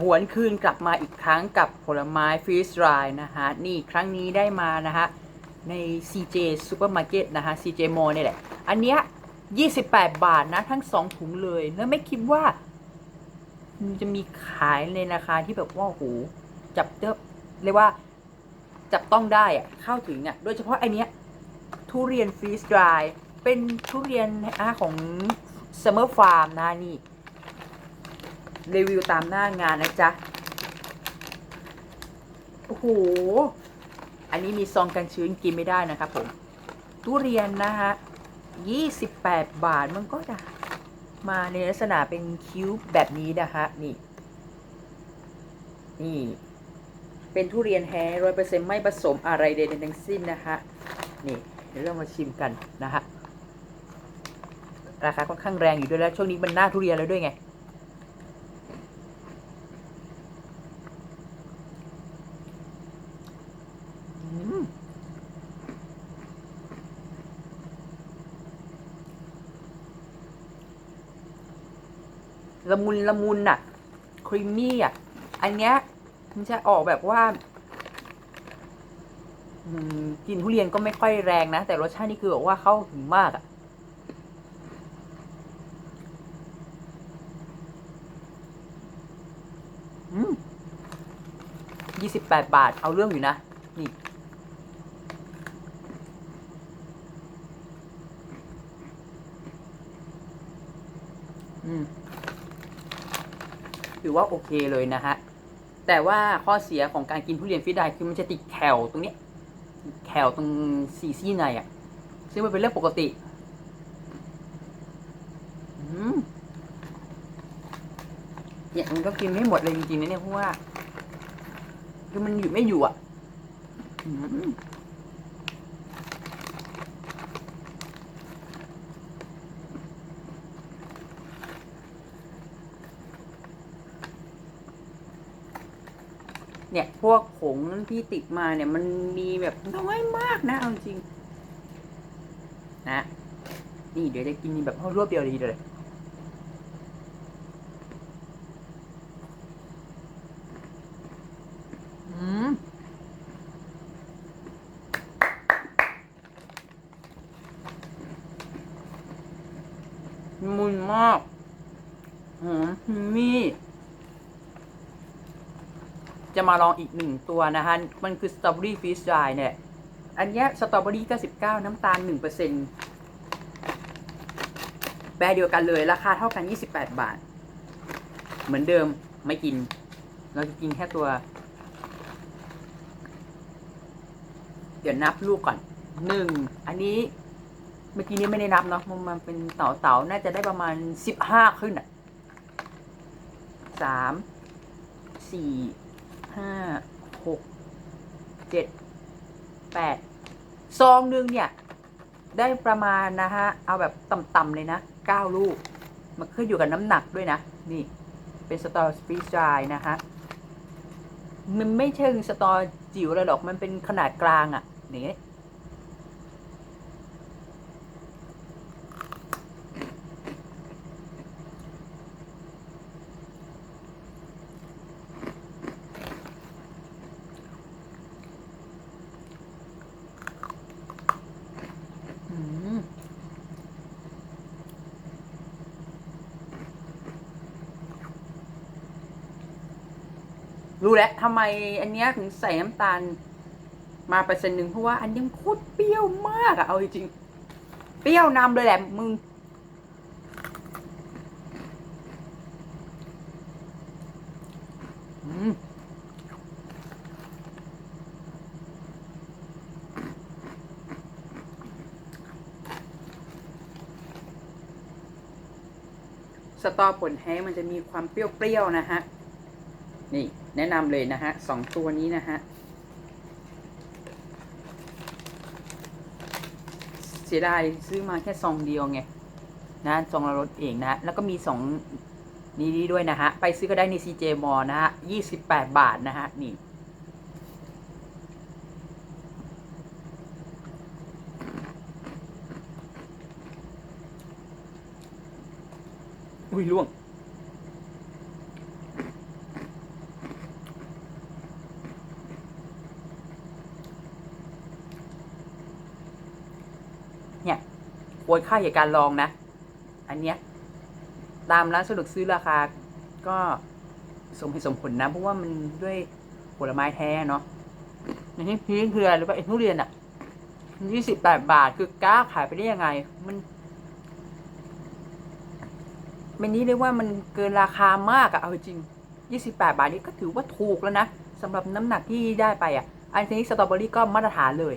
หวนคืนกลับมาอีกครั้งกับผลไม้ฟรีสไรนะฮะ นี่ครั้งนี้ได้มานะฮะ ใน CJ Supermarket นะฮะ CJ Mall นี่แหละ อันเนี้ย28 บาทนะ ทั้ง 2 ถุงเลย แล้วไม่คิดว่ามันจะมีขายในราคาที่แบบว่าโหจับเติบเรียกว่าจับต้องได้อะเข้าถึงอะโดยเฉพาะไอเนี้ยทุเรียนฟรีสไ r รเป็นทุเรียนอะของ Summer Farm นะนี่ รีวิวตามหน้างานนะจ๊ะ โอ้โห อันนี้มีซองกันชื้นกินไม่ได้นะครับผม ทุเรียนนะฮะ28 บาทมันก็จะมาในลักษณะเป็นคิ้วแบบนี้นะฮะนี่ นี่ เป็นทุเรียนแท้ร้อยเปอร์เซ็นต์ไม่ผสมอะไรใดๆทั้งสิ้นนะฮะนี่เดี๋ยวเรามาชิมกันนะฮะราคาค่อนข้างแรงอยู่ด้วยแล้ว ช่วงนี้มันหน้าทุเรียนแล้วด้วยไง ละมุนละมุนอะครีมมี่อะอันเนี้ยมันจะออกแบบว่ากลิ่นทุเรียนก็ไม่ค่อยแรงนะ แต่รสชาตินี่คือแบบว่าเข้าถึงมากอะอืมยี่สิบแปดบาท เอาเรื่องอยู่นะ นี่ อืม ถือว่าโอเคเลยนะฮะแต่ว่าข้อเสียของการกินทุเรียนฟรีไดคือมันจะติดแคลตรงนี้แคลตรงซีซี่ในอะ ซึ่งมันเป็นเรื่องปกติเนี่ยมันก็กินไม่หมดเลยจริงๆนะเนี่ยเพราะว่า คือมันอยู่ไม่อยู่อะ เนี่ยพวกผงที่ติดมาเนี่ย มันมีแบบน้อยมากนะเอาจริงนะนี่เดี๋ยวจะกินแบบรวบเดียวเลยทีเดียวเลยมุนมากหอมมี่ จะมาลองอีกหนึ่งตัวนะคะ มันคือสตรอเบอรี่ฟรีสไดเนี่ย อันเนี้ยสตรอเบอรี่99 น้ำตาล 1%แบรนด์เดียวกันเลย ราคาเท่ากัน 28 บาท เหมือนเดิมไม่กิน เราจะกินแค่ตัว เดี๋ยวนับลูกก่อนหนึ่งอันนี้เมื่อกี้นี้ไม่ได้นับเนาะมันมันเป็นเต่าเต่าๆน่าจะได้ประมาณสิบห้าขึ้นอะสามสี่ ห้าหกเจ็ดแปดซองหนึ่งเนี่ย ได้ประมาณนะฮะ เอาแบบต่ำๆเลยนะเก้าลูก มันขึ้นอยู่กับน้ำหนักด้วยนะ นี่เป็นสตอสปีชายนะฮะ มันไม่เชิงสตอจิ๋วเลยหรอกมันเป็นขนาดกลางอะ่ะนี่ รู้แล้วทำไมอันเนี้ยถึงใส่น้ำตาล มาเปอร์เซ็นต์หนึ่งเพราะว่าอันยังโคตรเปรี้ยวมากอะเอาจริงๆเปรี้ยวนำเลยแหละมึงสตอผลแท้มันจะมีความเปรี้ยวๆนะฮะ นี่แนะนำเลยนะฮะสองตัวนี้นะฮะเสียดายซื้อมาแค่ซองเดียวไงนะซองละรถเองนะแล้วก็มีสองนี้ด้วยนะฮะ ไปซื้อก็ได้ใน CJ m a l l นะฮะยี่สิบแปดบาทนะฮะ นี่ อุ้ยล่วง ควรค่าแก่การลองนะ อันเนี้ยตามร้านสะดวกซื้อราคา ก็สมเหตุสมผลนะ เพราะว่ามันด้วยผลไม้แท้เนาะอย่างที่พีคคืออะไรหรือเปล่าไอ้ทุเรียนอะยี่สิบแปดบาทคือก้าขายไปได้ยังไง มันมันนี้เรียกว่ามันเกินราคามากอะเอาจริงยี่สิบแปดบาทนี้ก็ถือว่าถูกแล้วนะสำหรับน้ำหนักที่ได้ไปอะอันนี้สตรอเบอรี่ก็มาตรฐานเลย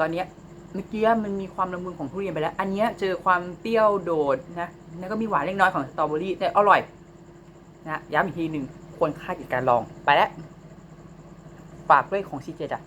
ตอนเนี้ยเมื่อกี้มันมีความละมุนของทุเรียนไปแล้ว อันเนี้ยเจอความเปรี้ยวโดดนะ แล้วก็มีหวานเล็กน้อยของสตรอเบอรี่แต่อร่อยนะย้ำอีกทีหนึ่งควรค่าแก่การลองไปแล้วฝากด้วยของซีเจจ้ะ